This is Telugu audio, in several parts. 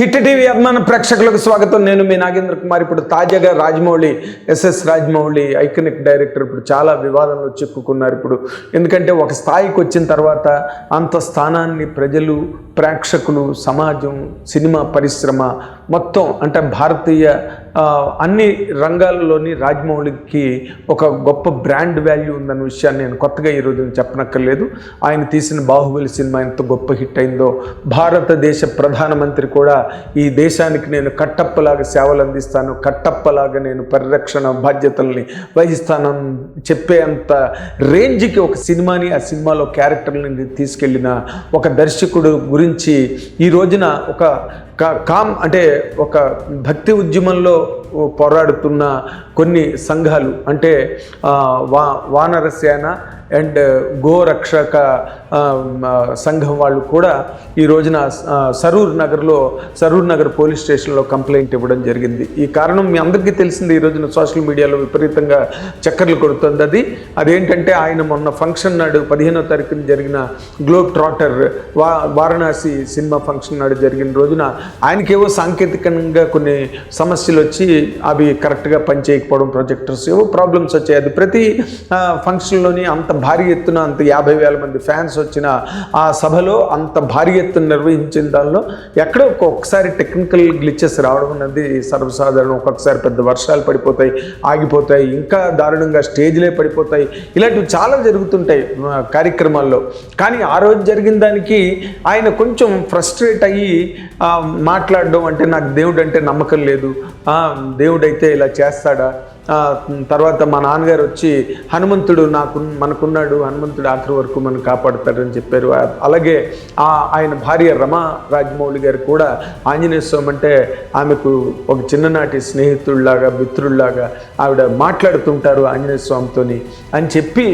హిట్ టీవీ అభిమాన ప్రేక్షకులకు స్వాగతం. నేను మీ నాగేంద్ర కుమార్. ఇప్పుడు తాజాగా Rajamouli SS Rajamouli iconic director ఇప్పుడు చాలా వివాదంలో చిక్కుకున్నారు ఇప్పుడు. ఎందుకంటే ఒక స్థాయికి వచ్చిన తర్వాత అంత స్థానాన్ని ప్రజలు ప్రేక్షకులు సమాజం సినిమా పరిశ్రమ మొత్తం అంటే భారతీయ అన్ని రంగాల్లోని రాజమౌళికి ఒక గొప్ప బ్రాండ్ వాల్యూ ఉందన్న విషయాన్ని నేను కొత్తగా ఈ చెప్పనక్కర్లేదు. ఆయన తీసిన బాహుబలి సినిమా ఎంత గొప్ప హిట్ అయిందో భారతదేశ ప్రధానమంత్రి కూడా ఈ దేశానికి నేను కట్టప్పలాగా సేవలు అందిస్తాను కట్టప్పలాగా నేను పరిరక్షణ బాధ్యతల్ని వహిస్తానని చెప్పే అంత రేంజ్కి ఒక సినిమాని ఆ సినిమాలో క్యారెక్టర్ని తీసుకెళ్ళిన ఒక దర్శకుడు గురించి ఈ రోజున ఒక కా- కామ్ అంటే ఒక భక్తి ఉద్యమంలో పోరాడుతున్న కొన్ని సంఘాలు అంటే వా వానరసేన అండ్ గోరక్షక సంఘం వాళ్ళు కూడా ఈ రోజున సరూర్ నగర్లో సరూర్ నగర్ పోలీస్ స్టేషన్లో కంప్లైంట్ ఇవ్వడం జరిగింది. ఈ కారణం మీ అందరికీ తెలిసింది ఈ రోజున సోషల్ మీడియాలో విపరీతంగా చక్కర్లు కొడుతుంది అది. అదేంటంటే ఆయన మొన్న ఫంక్షన్ నాడు పదిహేనో తారీఖున జరిగిన గ్లోబ్ ట్రాటర్ వా వారణాసి సినిమా ఫంక్షన్ నాడు జరిగిన రోజున ఆయనకేవో సాంకేతికంగా కొన్ని సమస్యలు వచ్చి అవి కరెక్ట్గా పనిచేయకపోవడం ప్రొజెక్టర్స్ ఏవో ప్రాబ్లమ్స్ వచ్చాయి. అది ప్రతి ఫంక్షన్లోని అంత భారీ ఎత్తున అంత యాభై వేల మంది ఫ్యాన్స్ వచ్చిన ఆ సభలో అంత భారీ ఎత్తున నిర్వహించిన దానిలో ఎక్కడో ఒక్కొక్కసారి టెక్నికల్ గ్లిచెస్ రావడం అన్నది సర్వసాధారణం. ఒక్కొక్కసారి పెద్ద వర్షాలు పడిపోతాయి ఆగిపోతాయి ఇంకా దారుణంగా స్టేజ్లే పడిపోతాయి. ఇలాంటివి చాలా జరుగుతుంటాయి కార్యక్రమాల్లో. కానీ ఆ రోజు జరిగిన దానికి ఆయన కొంచెం ఫ్రస్ట్రేట్ అయ్యి మాట్లాడడం అంటే నాకు దేవుడు అంటే నమ్మకం లేదు. దేవుడైతే ఇలా చేస్తాడా? తర్వాత మా నాన్నగారు వచ్చి హనుమంతుడు నాకు మనకున్నాడు హనుమంతుడు ఆఖరి వరకు మనం కాపాడుతాడని చెప్పారు. అలాగే ఆ ఆయన భార్య రమా రాజమౌళి గారు కూడా ఆంజనేయ స్వామి అంటే ఆమెకు ఒక చిన్ననాటి స్నేహితుడిలాగా మిత్రుల్లాగా ఆవిడ మాట్లాడుతుంటారు ఆంజనేయ స్వామితోని అని చెప్పి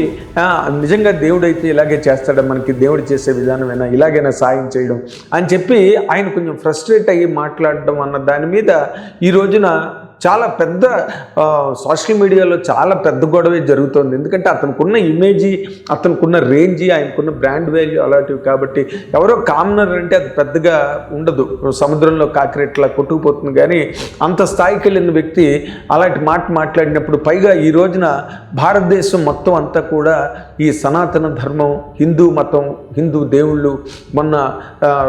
నిజంగా దేవుడైతే ఇలాగే చేస్తాడా మనకి దేవుడు చేసే విధానమైనా ఇలాగైనా సాయం చేయడం అని చెప్పి ఆయన కొంచెం ఫ్రస్ట్రేట్ అయ్యి మాట్లాడడం అన్న దాని మీద ఈ రోజున చాలా పెద్ద సోషల్ మీడియాలో చాలా పెద్ద గొడవే జరుగుతోంది. ఎందుకంటే అతనుకున్న ఇమేజీ అతనుకున్న రేంజ్ ఆయనకున్న బ్రాండ్ వాల్యూ అలాంటివి కాబట్టి ఎవరో కామనర్ అంటే అది పెద్దగా ఉండదు. సముద్రంలో కాకిరెట్లా కొట్టుకుపోతుంది కానీ అంత స్థాయికి వెళ్ళిన వ్యక్తి అలాంటి మాట మాట్లాడినప్పుడు పైగా ఈ రోజున భారతదేశం మొత్తం అంతా కూడా ఈ సనాతన ధర్మం హిందూ మతం హిందూ దేవుళ్ళు మొన్న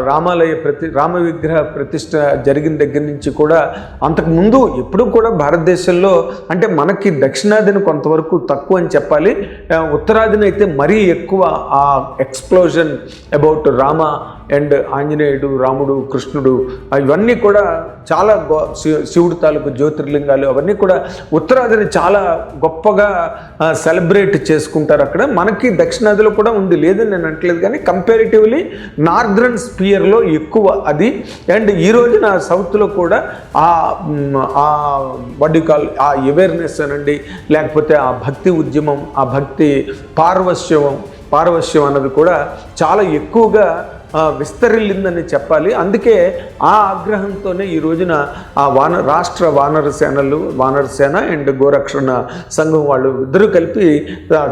రామాలయ ప్రతి రామ విగ్రహ ప్రతిష్ట జరిగిన దగ్గర నుంచి కూడా అంతకు ముందు ఎప్పుడూ కూడా భారతదేశంలో అంటే మనకి దక్షిణాదిని కొంతవరకు తక్కువ అని చెప్పాలి. ఉత్తరాదిని అయితే మరీ ఎక్కువ ఆ ఎక్స్ప్లోజన్ అబౌట్ రామ అండ్ ఆంజనేయుడు రాముడు కృష్ణుడు ఇవన్నీ కూడా చాలా గొ శి- శివుడు తాలూకు జ్యోతిర్లింగాలు అవన్నీ కూడా ఉత్తరాదిని చాలా గొప్పగా సెలబ్రేట్ చేసుకుంటారు అక్కడ. మనకి దక్షిణాదిలో కూడా ఉంది. లేదని నేను అంటలేదు కానీ కంపారిటివ్లీ నార్దర్న్ స్పియర్లో ఎక్కువ అది. అండ్ ఈ రోజున సౌత్లో కూడా ఆ ఆ వడ్డీ కాల్ ఆ అవేర్నెస్ అనండి లేకపోతే ఆ భక్తి ఉద్యమం ఆ భక్తి పార్వశ్యం పార్వశ్యం అన్నది కూడా చాలా ఎక్కువగా విస్తరిల్లిందని చెప్పాలి. అందుకే ఆ ఆగ్రహంతోనే ఈ రోజున ఆ వాన రాష్ట్ర వానర సేనలు వానర సేన అండ్ గోరక్షణ సంఘం వాళ్ళు ఇద్దరు కలిపి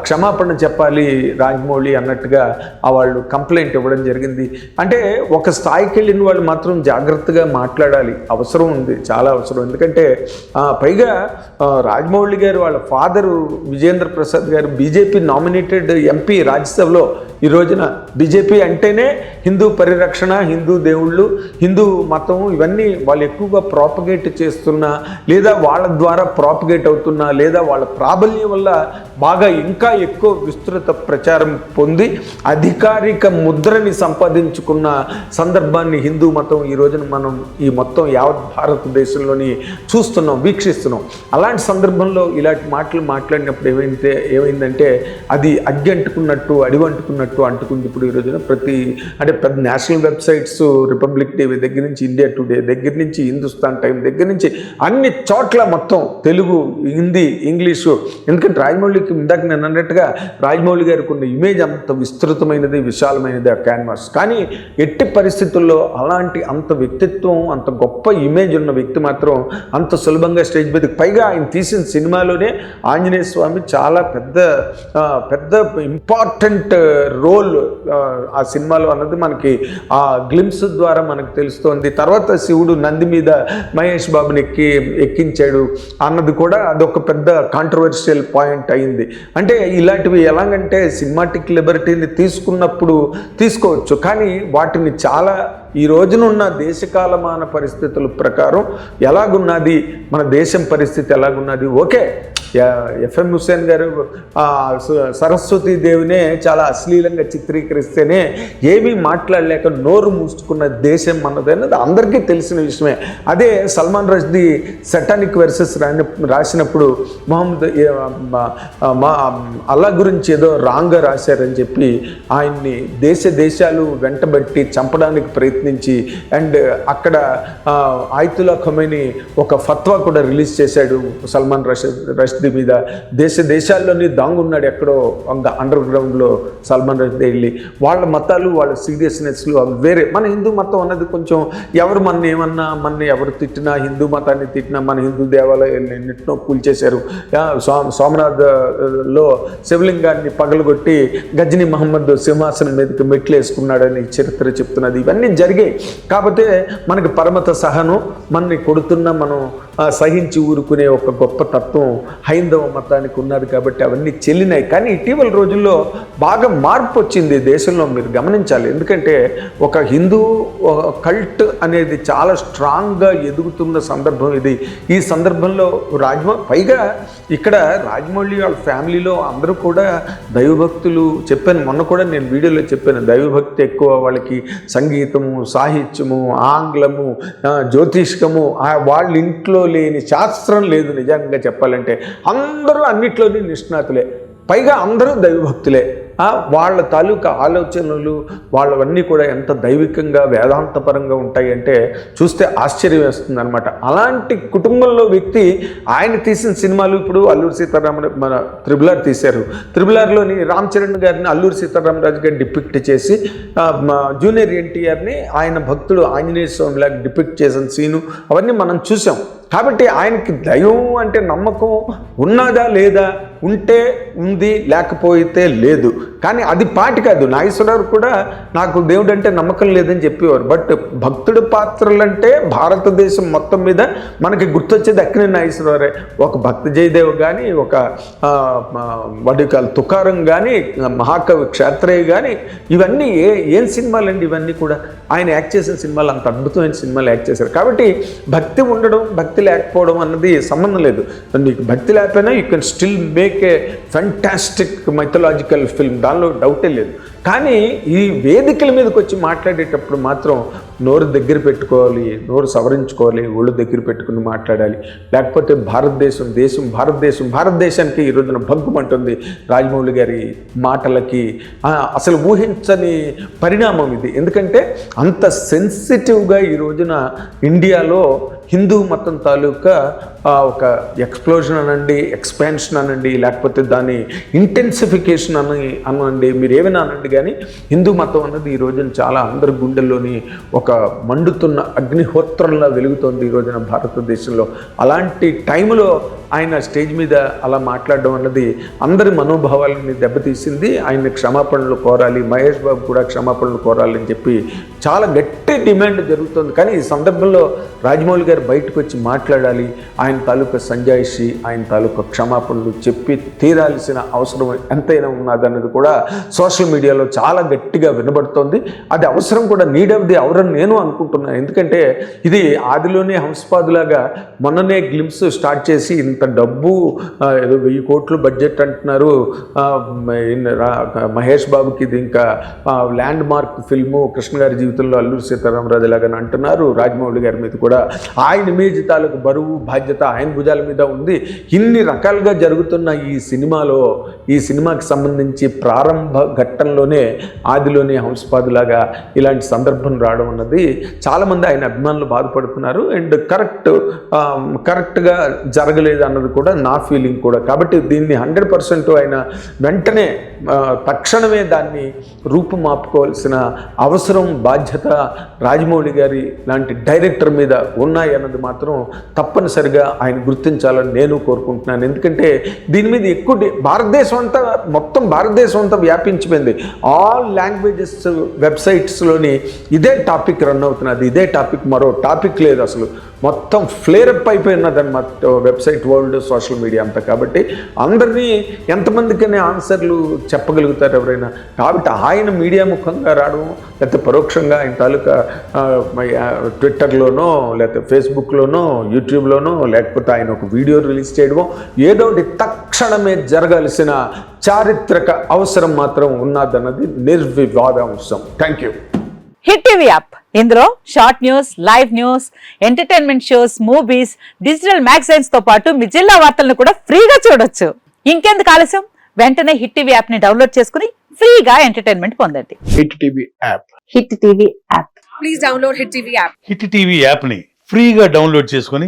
క్షమాపణ చెప్పాలి రాజమౌళి అన్నట్టుగా ఆ వాళ్ళు కంప్లైంట్ ఇవ్వడం జరిగింది. అంటే ఒక స్థాయికి వెళ్ళిన వాళ్ళు మాత్రం జాగ్రత్తగా మాట్లాడాలి. అవసరం ఉంది చాలా అవసరం. ఎందుకంటే పైగా రాజమౌళి గారు వాళ్ళ ఫాదరు విజేంద్ర ప్రసాద్ గారు బీజేపీ నామినేటెడ్ ఎంపీ రాజ్యసభలో ఈ రోజున బీజేపీ అంటేనే హిందూ పరిరక్షణ హిందూ దేవుళ్ళు హిందూ మతం ఇవన్నీ వాళ్ళు ఎక్కువగా ప్రాపగేట్ చేస్తున్న లేదా వాళ్ళ ద్వారా ప్రాపగేట్ అవుతున్న లేదా వాళ్ళ ప్రాబల్యం వల్ల బాగా ఇంకా ఎక్కువ విస్తృత ప్రచారం పొంది అధికారిక ముద్రని సంపాదించుకున్న సందర్భాన్ని హిందూ మతం ఈ రోజున మనం ఈ మొత్తం యావత్ భారతదేశంలోని చూస్తున్నాం వీక్షిస్తున్నాం. అలాంటి సందర్భంలో ఇలాంటి మాటలు మాట్లాడినప్పుడు ఏమైందే ఏమైందంటే అది అగ్గి అంటుకున్నట్టు అడివంటుకున్నట్టు అంటుకుంది ఇప్పుడు ఈ రోజున ప్రతి అంటే పెద్ద నేషనల్ వెబ్సైట్స్ రిపబ్లిక్ టీవీ దగ్గర నుంచి ఇండియా టుడే దగ్గర నుంచి హిందుస్థాన్ టైం దగ్గర నుంచి అన్ని చోట్ల మొత్తం తెలుగు హిందీ ఇంగ్లీషు. ఎందుకంటే రాజమౌళికి ఇందాక నేను అన్నట్టుగా రాజమౌళి గారికి ఉన్న ఇమేజ్ అంత విస్తృతమైనది విశాలమైనది ఆ క్యాన్వాస్ కానీ ఎట్టి పరిస్థితుల్లో అలాంటి అంత వ్యక్తిత్వం అంత గొప్ప ఇమేజ్ ఉన్న వ్యక్తి మాత్రం అంత సులభంగా స్టేజ్ మీదకి పైగా ఆయన తీసిన సినిమాలోనే ఆంజనేయ స్వామి చాలా పెద్ద పెద్ద ఇంపార్టెంట్ రోల్ ఆ సినిమాలో అన్నది మనకి ఆ గ్లిమ్స్ ద్వారా మనకు తెలుస్తోంది. తర్వాత శివుడు నంది మీద మహేష్ బాబుని ఎక్కి ఎక్కించాడు అన్నది కూడా అదొక పెద్ద కాంట్రవర్షియల్ పాయింట్ అయింది. అంటే ఇలాంటివి ఎలాగంటే సినిమాటిక్ లిబర్టీని తీసుకున్నప్పుడు తీసుకోవచ్చు. కానీ వాటిని చాలా ఈ రోజునున్న దేశకాలమాన పరిస్థితుల ప్రకారం ఎలాగున్నది? మన దేశం పరిస్థితి ఎలాగున్నది? ఓకే. ఎఫ్ఎం హుస్సేన్ గారు సరస్వతి సరస్వతీ దేవినే చాలా అశ్లీలంగా చిత్రీకరిస్తేనే ఏమీ మాట్లాడలేక నోరు మూసుకున్న దేశం మనది అందరికీ తెలిసిన విషయమే. అదే సల్మాన్ రష్దీ సెటానిక్ వెర్సెస్ రాని రాసినప్పుడు మొహమ్మద్ మా- అల్లా గురించి ఏదో రాంగ్గా రాశారని చెప్పి ఆయన్ని దేశ దేశాలు వెంటబెట్టి చంపడానికి ప్రయత్నించి అండ్ అక్కడ ఆ, ఆయితుల్లా ఒక ఫత్వా కూడా రిలీజ్ చేశాడు సల్మాన్ రష రష్దీ మీద దేశ దేశాల్లోని దాంగున్నాడు ఎక్కడో అండర్ గ్రౌండ్లో సల్మాన్ రష్దీ వెళ్ళి వాళ్ళ మతాలు వాళ్ళ సీరియస్నెస్లు అవి వేరే. మన హిందూ మతం అన్నది కొంచెం ఎవరు మన ఏమన్నా మన ఎవరు తిట్టినా హిందూ మతాన్ని తిట్టినా మన హిందూ దేవాలయాన్ని ఎన్నిటినో కూల్చేశారు. సోమ సోమనాథ్లో శివలింగాన్ని పగలగొట్టి గజని మహమ్మద్ సింహాసనం మీదకి మెట్లు వేసుకున్నాడని చరిత్ర చెప్తున్నది. ఇవన్నీ జరిగాయి. కాకపోతే మనకి పరమత సహనం మనని కొడుతున్న మనం సహించి ఊరుకునే ఒక గొప్ప తత్వం హైందవ మతానికి ఉన్నారు కాబట్టి అవన్నీ చెల్లినాయి. కానీ ఇటీవల రోజుల్లో బాగా మార్పు వచ్చింది దేశంలో మీరు గమనించాలి. ఎందుకంటే ఒక హిందూ కల్ట్ అనేది చాలా స్ట్రాంగ్గా ఎదుగుతున్న సందర్భం ఇది. ఈ సందర్భంలో రాజమౌ పైగా ఇక్కడ రాజమౌళి వాళ్ళ ఫ్యామిలీలో అందరూ కూడా దైవభక్తులు చెప్పాను. మొన్న కూడా నేను వీడియోలో చెప్పాను. దైవభక్తి ఎక్కువ వాళ్ళకి సంగీతము సాహిత్యము ఆంగ్లము జ్యోతిష్కము వాళ్ళ ఇంట్లో లేని శాస్త్రం లేదు నిజంగా చెప్పాలంటే. అందరూ అన్నిట్లోని నిష్ణాతులే. పైగా అందరూ దైవభక్తులే. వాళ్ళ తాలూకా ఆలోచనలు వాళ్ళవన్నీ కూడా ఎంత దైవికంగా వేదాంతపరంగా ఉంటాయి అంటే చూస్తే ఆశ్చర్యం వేస్తుంది అనమాట అలాంటి కుటుంబంలో వ్యక్తి ఆయన తీసిన సినిమాలు ఇప్పుడు అల్లూరి సీతారామరాజు మన త్రిబులార్ తీశారు. త్రిబులార్లోని రామ్ చరణ్ గారిని అల్లూరి సీతారామరాజు గారిని డిపిక్ట్ చేసి జూనియర్ ఎన్టీఆర్ని ఆయన భక్తుడు ఆంజనేయ స్వామి లాగా డిపిక్ట్ చేసిన సీను అవన్నీ మనం చూసాం. కాబట్టి ఆయనకి దైవం అంటే నమ్మకం ఉన్నదా లేదా ఉంటే ఉంది లేకపోతే లేదు. కానీ అది పాటి కాదు. నాగేశ్వరరావు కూడా నాకు దేవుడు అంటే నమ్మకం లేదని చెప్పేవారు. బట్ భక్తుడి పాత్రలంటే భారతదేశం మొత్తం మీద మనకి గుర్తొచ్చేది అక్కినే నాగేశ్వరరావు. ఒక భక్త జయదేవ్ కానీ ఒక వడికాల తుకారం కానీ మహాకవి క్షేత్రయ్య కానీ ఇవన్నీ ఏ ఏం సినిమాలు అండి ఇవన్నీ కూడా? ఆయన యాక్ట్ చేసిన సినిమాలు అంత అద్భుతమైన సినిమాలు యాక్ట్ చేశారు. కాబట్టి భక్తి ఉండడం భక్తి లేకపోవడం అన్నది సంబంధం లేదు. నీకు భక్తి లేకపోయినా you can still make a fantastic mythological film దానిలో డౌటే లేదు. కానీ ఈ వేదికల మీదకి వచ్చి మాట్లాడేటప్పుడు మాత్రం నోరు దగ్గర పెట్టుకోవాలి నోరు సవరించుకోవాలి ఒళ్ళు దగ్గర పెట్టుకుని మాట్లాడాలి. లేకపోతే భారతదేశం దేశం భారతదేశం భారతదేశానికి ఈ రోజున భగ్గుమంటుంది రాజమౌళి గారి మాటలకి. అసలు ఊహించని పరిణామం ఇది. ఎందుకంటే అంత సెన్సిటివ్గా ఈ రోజున ఇండియాలో హిందూ మతం తాలూకా ఒక ఎక్స్ప్లోజన్ అనండి ఎక్స్పాన్షన్ అనండి లేకపోతే దాని ఇంటెన్సిఫికేషన్ అని అనండి మీరు ఏమైనా అనండి కానీ హిందూ మతం అన్నది ఈ రోజున చాలా అందరి గుండెల్లోని ఒక ఒక మండుతున్న అగ్నిహోత్రంలా వెలుగుతోంది ఈ రోజున భారతదేశంలో. అలాంటి టైంలో ఆయన స్టేజ్ మీద అలా మాట్లాడడం అన్నది అందరి మనోభావాలని దెబ్బతీసింది. ఆయన క్షమాపణలు కోరాలి మహేష్ బాబు కూడా క్షమాపణలు కోరాలని చెప్పి చాలా గట్టి డిమాండ్ జరుగుతుంది. కానీ ఈ సందర్భంలో రాజమౌళి గారు బయటకు వచ్చి మాట్లాడాలి ఆయన తాలూకా సంజాయిషి ఆయన తాలూకా క్షమాపణలు చెప్పి తీరాల్సిన అవసరం ఎంతైనా ఉన్నదన్నది కూడా సోషల్ మీడియాలో చాలా గట్టిగా వినబడుతోంది. అది అవసరం కూడా నీడ్ ఆఫ్ ది అవర్ నేను అనుకుంటున్నాను ఎందుకంటే ఇది ఆదిలోనే హంసపాదులాగా మొన్ననే గ్లిమ్స్ స్టార్ట్ చేసి ఇంత డబ్బు ఏదో వెయ్యి కోట్లు బడ్జెట్ అంటున్నారు. మహేష్ బాబుకి ఇది ఇంకా ల్యాండ్ మార్క్ ఫిల్ము కృష్ణ గారి జీవితంలో అల్లూరి సీతారామరాజు లాగా అంటున్నారు. రాజమౌళి గారి మీద కూడా ఆయన ఇమేజ్ తాలూకు బరువు బాధ్యత ఆయన భుజాల మీద ఉంది. ఇన్ని రకాలుగా జరుగుతున్న ఈ సినిమాలో ఈ సినిమాకి సంబంధించి ప్రారంభ ఘట్టంలోనే ఆదిలోనే హంసపాదులాగా ఇలాంటి సందర్భం రావడం అన్నది చాలామంది ఆయన అభిమానులు బాధపడుతున్నారు. అండ్ కరెక్ట్ కరెక్ట్గా జరగలేదు అన్నది కూడా నా ఫీలింగ్ కూడా. కాబట్టి దీన్ని హండ్రెడ్ పర్సెంట్ ఆయన వెంటనే తక్షణమే దాన్ని రూపుమాపుకోవాల్సిన అవసరం బాధ్యత రాజమౌళి గారి లాంటి డైరెక్టర్ మీద ఉన్నాయి అన్నది మాత్రం తప్పనిసరిగా ఆయన గుర్తించాలని నేను కోరుకుంటున్నాను. ఎందుకంటే దీని మీద ఎక్కువ భారతదేశం దేశం అంతా మొత్తం భారతదేశం అంతా వ్యాపించిపోయింది. ఆల్ లాంగ్వేజెస్ వెబ్సైట్స్లోని ఇదే టాపిక్ రన్ అవుతున్నది ఇదే టాపిక్ మరో టాపిక్ లేదు అసలు. మొత్తం ఫ్లేరప్ అయిపోయినది అనమాట వెబ్సైట్ వరల్డ్ సోషల్ మీడియా అంతా. కాబట్టి అందరినీ ఎంతమందికనే ఆన్సర్లు చెప్పగలుగుతారు ఎవరైనా. కాబట్టి ఆయన మీడియా ముఖంగా రావడం లేకపోతే పరోక్షంగా ఆయన తాలూకా ట్విట్టర్లోనో లేకపోతే ఫేస్బుక్లోనో యూట్యూబ్లోనో లేకపోతే ఆయన ఒక వీడియో రిలీజ్ చేయడమో ఏదో ఒకటి తక్షణమే జరగాల్సిన చారిత్రక అవసరం మాత్రం ఉన్నదన్నది నిర్వివాదాంశం. Thank you Hit TV app. ఇందులో short news live news entertainment shows movies digital మ్యాగజైన్స్తో పాటు మీ జిల్లా వార్తలను కూడా ఫ్రీగా చూడొచ్చు. ఇంకెందుకు ఆలస్యం? వెంటనే హిట్ టీవీ యాప్ని డౌన్లోడ్ చేసుకుని ఫ్రీగా ఎంటర్టైన్మెంట్ పొందండి. Hit TV app. Hit TV app. Please download Hit TV app. Hit TV యాప్ని ఫ్రీగా డౌన్లోడ్ చేసుకొని